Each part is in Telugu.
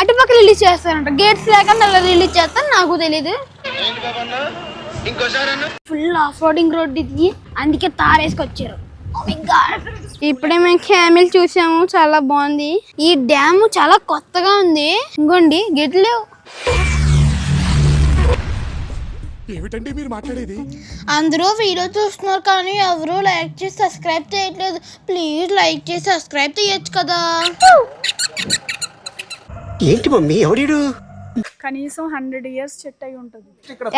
అటుపక్క రిలీజ్ చేస్తారంట. గేట్స్ లేకుండా రిలీజ్ చేస్తారు నాకు తెలీదు. ఫుల్ ఆఫ్ రోడింగ్ రోడ్ ఇది. అందుకే తారేసుకొచ్చారు Oh my God. ఇప్పుడే మేము క్యామిల్ చూసాము. చాలా బాగుంది. ఈ డ్యామ్ చాలా కొత్తగా ఉంది. ఇంకోండి గేట్లు లేవు. ఏమిటండి మీరు మాట్లాడేది? అందరూ వీడియో చూస్తున్నారు కానీ ఎవరు లైక్ చేసి సబ్స్క్రైబ్ చేయట్లేదు. ప్లీజ్ లైక్ చేసి సబ్స్క్రైబ్ చేయొచ్చు కదా. ఏంటి మమ్మీ ఎవడీడు? కనీసం హండ్రెడ్ ఇయర్స్ చెట్టు అయి ఉంటుంది. ఎక్కడ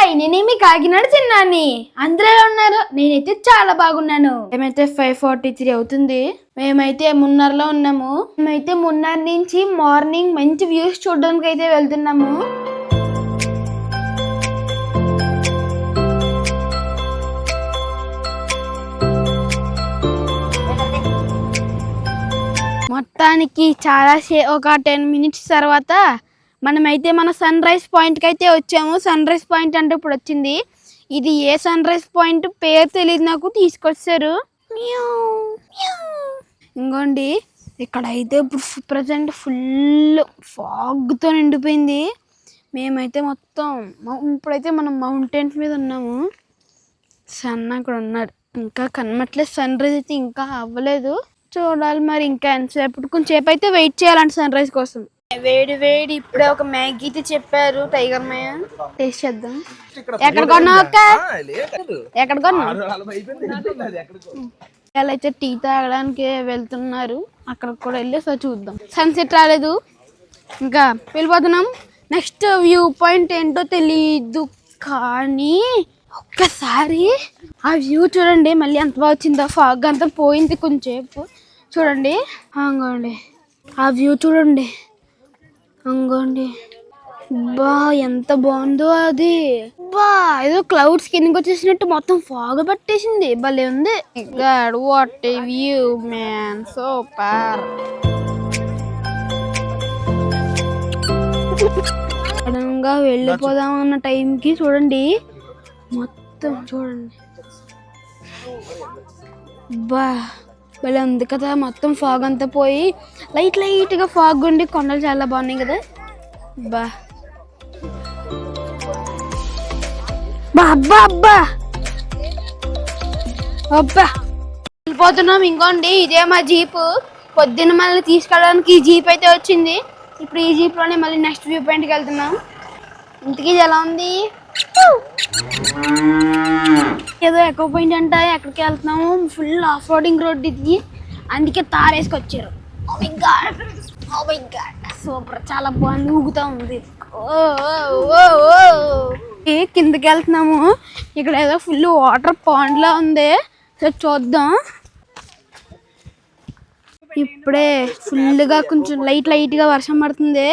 అయ్, నేనేమి కాకినాడ తిన్నాని. అందరూ ఎలా ఉన్నారు? నేనైతే చాలా బాగున్నాను. మేమైతే ఫైవ్ ఫార్టీ త్రీ అవుతుంది. మేమైతే మున్నార్లో ఉన్నాము. మేమైతే మున్నార్ నుంచి మార్నింగ్ మంచి వ్యూస్ చూడడానికి అయితే వెళ్తున్నాము. మొత్తానికి చాలా సే ఒక టెన్ మినిట్స్ తర్వాత మనమైతే మన సన్ రైజ్ పాయింట్కి అయితే వచ్చాము. సన్ రైజ్ పాయింట్ అంటే ఇప్పుడు వచ్చింది. ఇది ఏ సన్ రైజ్ పాయింట్ పేరు తెలియదు నాకు తీసుకొచ్చారు. ఇంకోండి ఇక్కడ అయితే ఇప్పుడు ప్రజెంట్ ఫుల్ ఫాగ్తో నిండిపోయింది. మేమైతే మొత్తం ఇప్పుడైతే మనం మౌంటైన్స్ మీద ఉన్నాము. సన్ అక్కడ ఉన్నాడు ఇంకా కనమట్లేదు సన్ రైజ్ అయితే ఇంకా అవ్వలేదు. చూడాలి మరి ఇంకా ఎంతసేపు కొంచెంసేపు అయితే వెయిట్ చేయాలంట సన్ రైజ్ కోసం. వేడి వేడి ఇప్పుడే ఒక మ్యాగీ చెప్పారు టైగర్ మయ టేస్ట్ చేద్దాం. ఎక్కడ కొన్నావు అక్క? ఎక్కడ కొన్నావు? ఇలా అయితే టీ తాగడానికి వెళ్తున్నారు. అక్కడ కూడా వెళ్ళి ఒకసారి చూద్దాం. సన్సెట్ రాలేదు. ఇంకా వెళ్ళిపోతున్నాం. నెక్స్ట్ వ్యూ పాయింట్ ఏంటో తెలీదు కానీ ఒక్కసారి ఆ వ్యూ చూడండి. మళ్ళీ ఎంత బాగా వచ్చిందో. ఫాగ్ అంతా పోయింది కొంచెంసేపు చూడండి. అంగోండి. ఆ వ్యూ చూడండి. అంగోండి. బా ఎంత బాగుందో అది. బా ఏదో క్లౌడ్స్ కిందకి వచ్చేసినట్టు మొత్తం ఫాగ్ పట్టేసింది. భలే ఉంది. God what view man super అడంగా వెళ్ళిపోదాం అన్న టైంకి చూడండి. మొత్తం చూడండి. బా. భలే ఉంది కదా మొత్తం ఫాగ్ అంతా పోయి లైట్ లైట్గా ఫాగ్ ఉండి కొండలు చాలా బాగున్నాయి కదా. బా. బా అబ్బా అబ్బా. అబ్బా. వెళ్ళిపోతున్నాం ఇంకోండి ఇదే మా జీప్. పొద్దున్న మళ్ళీ తీసుకెళ్ళడానికి ఈ జీప్ అయితే వచ్చింది. ఇప్పుడు ఈ జీప్లోనే మళ్ళీ నెక్స్ట్ వ్యూ పాయింట్కి వెళ్తున్నాం. ఇంతకీ ఇది ఎలా ఉంది? ఏదో ఎక్కువ పాయింట్ అంట ఎక్కడికి వెళ్తున్నాము? ఫుల్ ఆఫ్ రోడింగ్ రోడ్ ఇది. అందుకే తారేసుకొచ్చారు Oh సూపర్ oh చాలా బాగుంది. ఊగుతా ఉంది. Oh, oh, ఓ, ఓ, కిందకి వెళ్తున్నాము? ఇక్కడ ఏదో ఫుల్ వాటర్ పాండ్ లా ఉంది. సో చూద్దాం. ఇప్పుడే ఫుల్గా కొంచెం లైట్ లైట్గా వర్షం పడుతుంది.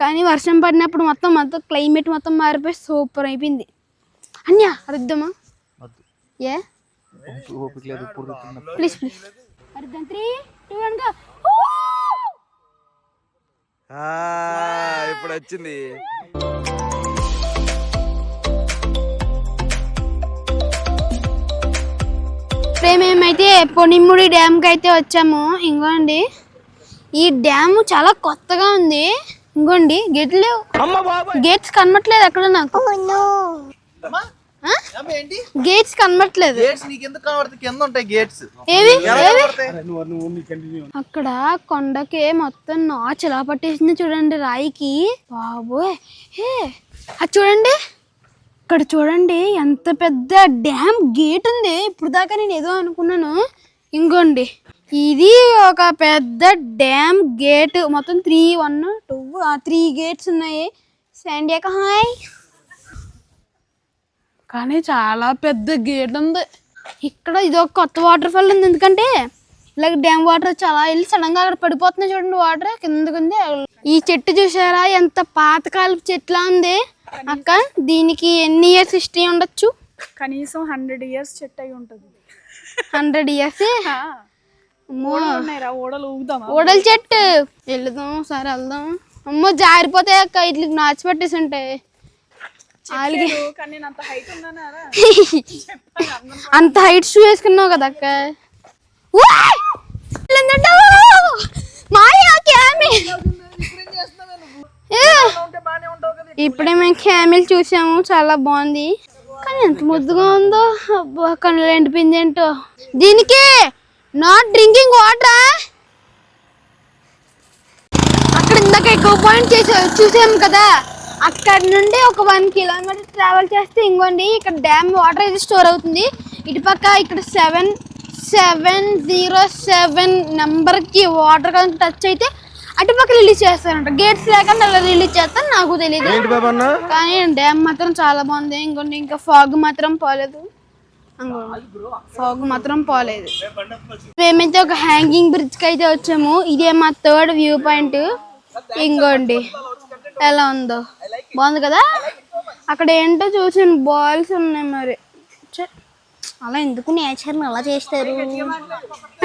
కానీ వర్షం పడినప్పుడు మొత్తం మొత్తం క్లైమేట్ మొత్తం మారిపోయి సూపర్ అయిపోయింది. అన్యా అరుద్దామా? ఏ? Please please. అరుద్దాం. త్రీ టూ వన్గా. ఇప్పుడు వచ్చింది. మేమైతే పొనిమ్ముడి డ్యామ్కి అయితే వచ్చాము. ఇంకోండి ఈ డ్యామ్ చాలా కొత్తగా ఉంది. ఇంకోండి గేట్లు లేవు. గేట్స్ కనబట్లేదు ఎక్కడ నాకు? ఏంటి గేట్స్ కనబట్లేదు గేట్స్ నీకు ఎందుకు కనబడుతుంది కింద ఉంటాయి గేట్స్ ఏవి? ఏవి? అక్కడ కొండకి మొత్తం నాచు ఎలా పట్టేసింది చూడండి రాయికి. బాబోయ్. హే అది చూడండి. ఇక్కడ చూడండి ఎంత పెద్ద డ్యామ్ గేట్ ఉంది. ఇప్పుడు దాకా నేను ఏదో అనుకున్నాను. ఇంకోండి. ఇది ఒక పెద్ద డ్యామ్ గేట్ మొత్తం three one two three gates ఉన్నాయి. శాండియాక హాయ్ కానీ చాలా పెద్ద గేట్ ఉంది. ఇక్కడ ఇది ఒక కొత్త వాటర్ ఫాల్ ఉంది. ఎందుకంటే ఇలాగ డ్యామ్ వాటర్ చాలా వెళ్ళి సడన్గా అక్కడ పడిపోతున్నాయి చూడండి వాటర్ కిందకు ఉంది. ఈ చెట్టు చూసారా? ఎంత పాతకాలపు చెట్లా ఉంది. అక్క దీనికి ఎన్ని ఇయర్స్ హిస్టరీ ఉండొచ్చు? కనీసం హండ్రెడ్ ఇయర్స్ చెట్టు అయి ఉంటుంది. హండ్రెడ్ ఇయర్స్ ఓడల చెట్టు. వెళ్దాం సరే వెళ్దాం. అమ్మో జారిపోతాయి అక్క. ఇట్లకి నాచి పట్టేసి ఉంటాయి. అలాగే అంత హైట్ షూ వేసుకున్నావు కదా అక్క. ఇప్పుడే మేము క్యామిల్ చూసాము చాలా బాగుంది. కానీ ఎంత ముద్దుగా ఉందో? అబ్బో కళ్ళు ఎండిపోయింది ఏంటో. దీనికి నాట్ డ్రింకింగ్ వాటర్ అక్కడ ఇందాక ఎక్కువ పాయింట్ చేసా చూసాము కదా. అక్కడ నుండి ఒక వన్ కిలోమీటర్ ట్రావెల్ చేస్తే ఇంకోండి ఇక్కడ డ్యామ్ వాటర్ అయితే స్టోర్ అవుతుంది. ఇటుపక్క ఇక్కడ సెవెన్ సెవెన్ జీరో సెవెన్ నెంబర్కి వాటర్ కనుక టచ్ అయితే అటుపక్క రిలీజ్ చేస్తారంట. గేట్స్ లేకుండా అలా రిలీజ్ చేస్తాను నాకు తెలియదు కానీ డ్యామ్ మాత్రం చాలా బాగుంది. ఇంకోటి ఇంకా ఫాగ్ మాత్రం పోలేదు. ఫాగ్ మాత్రం పోలేదు. మేమైతే ఒక హ్యాంగింగ్ బ్రిడ్జ్కి అయితే వచ్చాము. ఇదే మా థర్డ్ వ్యూ పాయింట్ ఇంకోండి ఎలా ఉందో? బాగుంది కదా? అక్కడ ఏంటో చూసాను బాల్స్ ఉన్నాయి మరి. అలా ఎందుకు నేచర్ని అలా చేస్తారు?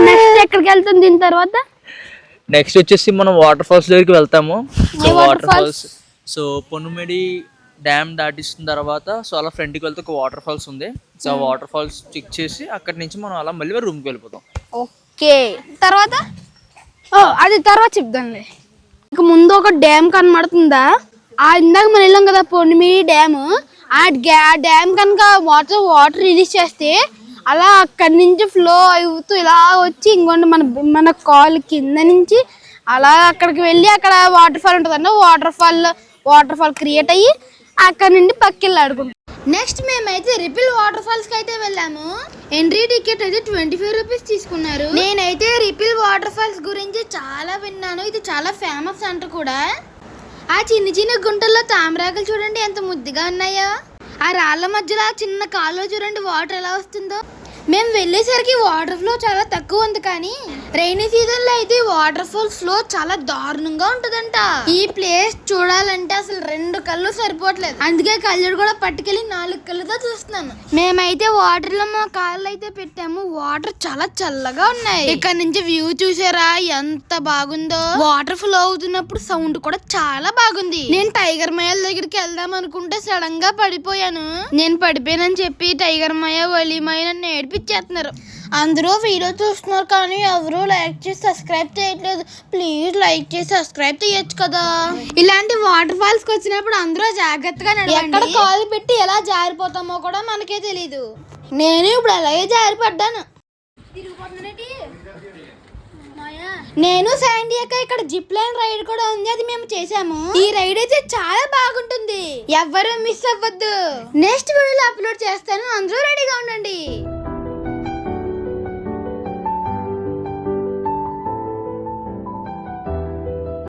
నెక్స్ట్ ఎక్కడికి వెళ్తాం దీని తర్వాత? నెక్స్ట్ వచ్చేసి మనం వాటర్ ఫాల్స్ దగ్గరికి వెళ్తాము. So water? Falls so Ponnumidi dam దాటిస్తున్న తర్వాత సో అలా ఫ్రంట్కి వెళ్తే ఒక వాటర్ ఫాల్స్ ఉంది. సో ఆ వాటర్ ఫాల్స్ చెక్ చేసి అక్కడి నుంచి మనం అలా మళ్ళీ రూమ్కి వెళ్ళిపోతాం. ఓకే. తర్వాత? ఓ అది తర్వాత చెప్దాంలే. ఇక ముందు ఒక డ్యామ్ కనబడుతుందా? ఆ ఇందాక మనం వెళ్ళాం కదా పొన్నిమిడి డ్యామ్ ఆ డ్యా డ్యామ్ కనుక వాటర్ వాటర్ రిలీజ్ చేస్తే అలా అక్కడి నుంచి ఫ్లో అవుతూ ఇలా వచ్చి ఇంకోటి మన మన కాల్ కింద నుంచి అలా అక్కడికి వెళ్ళి అక్కడ వాటర్ ఫాల్ ఉంటుంది water fall water fall create అయ్యి అక్కడ నుండి పక్కెళ్ళి ఆడుకుంటాం. నెక్స్ట్ మేమైతే రిపిల్ వాటర్ ఫాల్స్కి అయితే వెళ్ళాము. ఎంట్రీ టికెట్ అయితే ట్వంటీ ఫైవ్ రూపీస్ తీసుకున్నారు. నేనైతే రిపిల్ వాటర్ ఫాల్స్ గురించి చాలా విన్నాను. ఇది చాలా ఫేమస్ అంట కూడా. ఆ చిన్న చిన్న గుంటల్లో తామరాకులు చూడండి ఎంత ముద్దుగా ఉన్నాయో. ఆ రాళ్ళ మధ్యలో ఆ చిన్న కాలువ చూడండి వాటర్ ఎలా వస్తుందో. మేము వెళ్ళేసరికి వాటర్ ఫ్లో చాలా తక్కువ ఉంది కానీ రైనీ సీజన్లో అయితే వాటర్ ఫాల్స్ ఫ్లో చాలా దారుణంగా ఉంటుందంట. ఈ ప్లేస్ చూడాలంటే అసలు రెండు కళ్ళు సరిపోవట్లేదు. అందుకే కళ్ళు కూడా పట్టుకెళ్ళి నాలుగు కళ్ళతో చూస్తున్నాను. మేమైతే వాటర్లో మా కాళ్ళు అయితే పెట్టాము. వాటర్ చాలా చల్లగా ఉన్నాయి. ఇక్కడ నుంచి వ్యూ చూసారా? ఎంత బాగుందో. వాటర్ ఫ్లో అవుతున్నప్పుడు సౌండ్ కూడా చాలా బాగుంది. నేను టైగర్ మయల్ దగ్గరికి వెళ్దాం అనుకుంటే సడన్గా పడిపోయాను. నేను పడిపోయానని చెప్పి టైగర్ మయ ఒలిమయ నన్ను ఏడిపించేస్తున్నారు అందరూ వీడియో చూస్తున్నారు కానీ ఎవరు లైక్ చేసి సబ్స్క్రైబ్ చేయట్లేదు. ప్లీజ్ లైక్ చేసి సబ్స్క్రైబ్ చేయొచ్చు కదా. ఇలాంటి వాటర్ ఫాల్స్కి వచ్చినప్పుడు అందరూ జాగ్రత్తగా ఎక్కడ కాలు పెట్టి ఎలా జారిపోతామో కూడా మనకే తెలీదు. నేను ఇప్పుడు అలాగే జారిపడ్డాను. నేను శాండియాక ఇక్కడ జిప్ లైన్ రైడ్ కూడా ఉంది. అది మేము చేసాము ఈ రైడ్ అయితే చాలా బాగుంటుంది. ఎవ్వరూ మిస్ అవ్వద్దు. నెక్స్ట్ వీడియోలో అప్లోడ్ చేస్తాను. అందరూ రెడీగా ఉండండి.